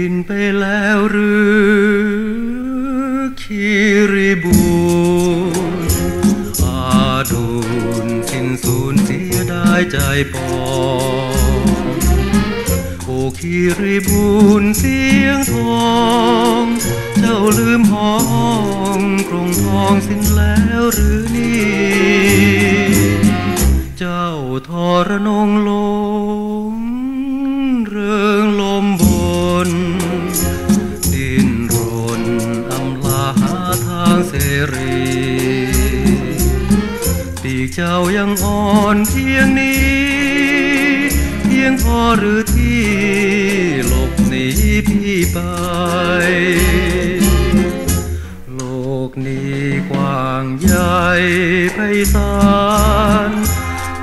บินไปแล้วหรือคิริบูนอาดูนสิ้นสูญเสียได้ใจปองโอคิริบูนเสียงทอง เจ้าลืมห้องกรงทองสิ้นแล้วหรือนี่ เจ้าทรนงลงเริงลมบ รี ปีกเจ้ายังอ่อนเพียงนี้ เพียงพอหรือที่หลบหนีพี่ไป โลกนี้กว้างใหญ่ไพศาล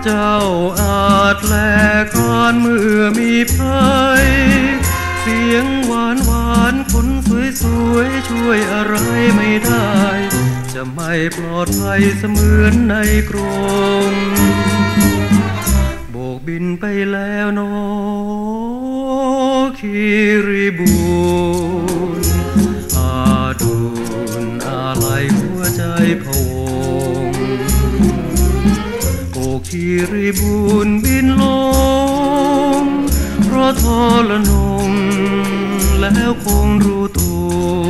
เจ้าอาจแลกานเมื่อมีภัยเสียงหวานหวานคนสวยสวยๆช่วยอะไรไม่ได้ จะไม่ปลอดภัยเสมือนในกรงโบกบินไปแล้วนอคิริบูนอาดูนอะไรหัวใจพวงโอคิริบูนบินลง เพราะทรนงแล้วคงรู้ตัว